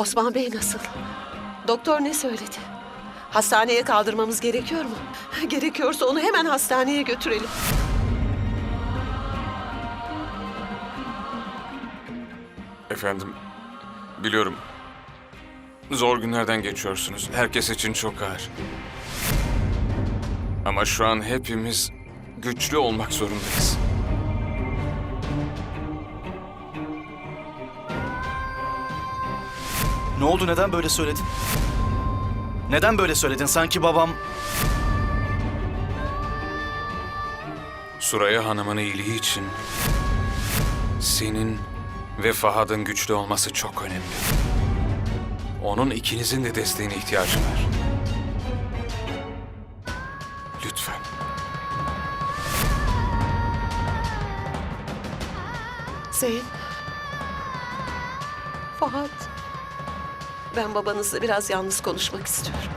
Osman Bey nasıl? Doktor ne söyledi? Hastaneye kaldırmamız gerekiyor mu? Gerekiyorsa onu hemen hastaneye götürelim. Efendim, biliyorum. Zor günlerden geçiyorsunuz. Herkes için çok ağır. Ama şu an hepimiz güçlü olmak zorundayız. Ne oldu neden böyle söyledin? Neden böyle söyledin? Sanki babam... Suraya Hanım'ın iyiliği için senin ve Fahad'ın güçlü olması çok önemli. Onun ikinizin de desteğine ihtiyacı var. Lütfen. Zeyn. Fahat. Ben babanızla biraz yalnız konuşmak istiyorum.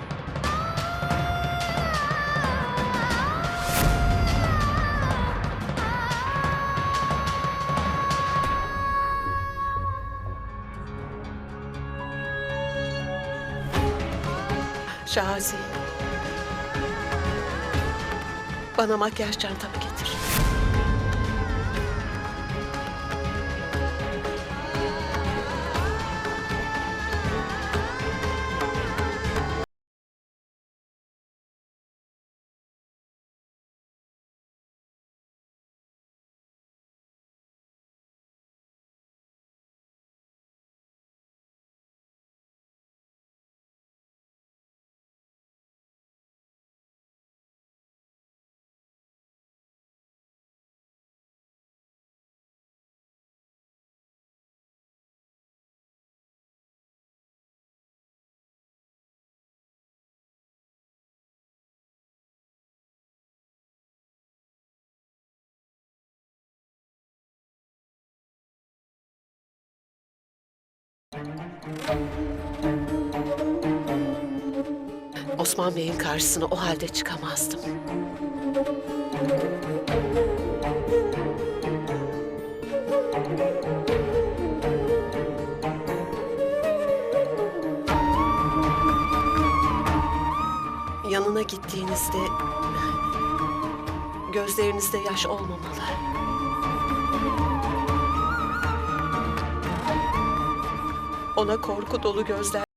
Şazi. Bana makyaj çantamı getir. Osman Bey'in karşısına o halde çıkamazdım. Yanına gittiğinizde gözlerinizde yaş olmamalı. Ona korku dolu gözler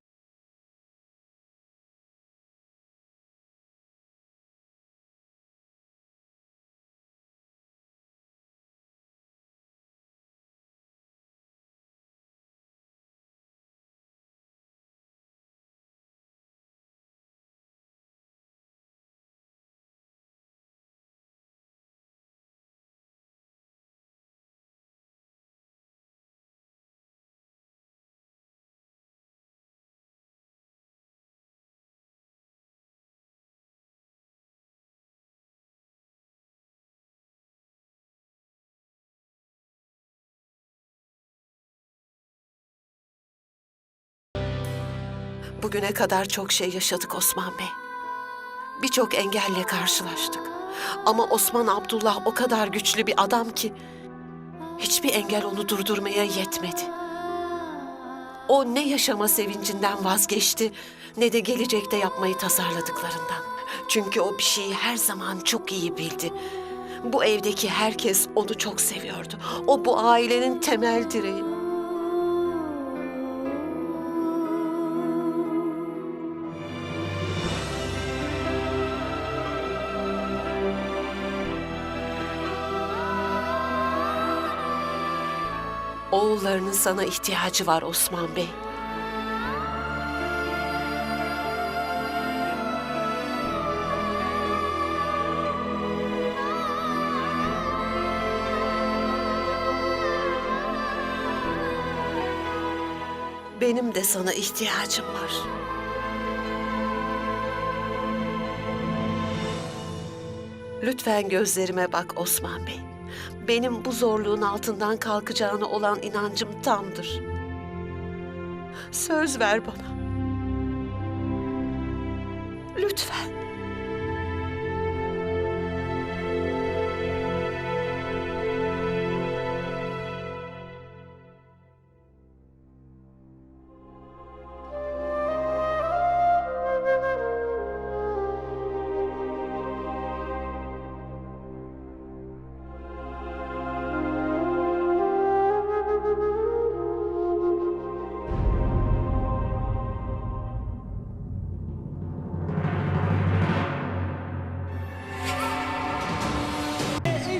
Bugüne kadar çok şey yaşadık Osman Bey. Birçok engelle karşılaştık. Ama Osman Abdullah o kadar güçlü bir adam ki hiçbir engel onu durdurmaya yetmedi. O ne yaşama sevincinden vazgeçti ne de gelecekte yapmayı tasarladıklarından. Çünkü o bir şeyi her zaman çok iyi bildi. Bu evdeki herkes onu çok seviyordu. O bu ailenin temel direği. Oğullarının sana ihtiyacı var Osman Bey. Benim de sana ihtiyacım var. Lütfen gözlerime bak Osman Bey. Benim bu zorluğun altından kalkacağına olan inancım tamdır. Söz ver bana. Lütfen.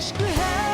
aşkı her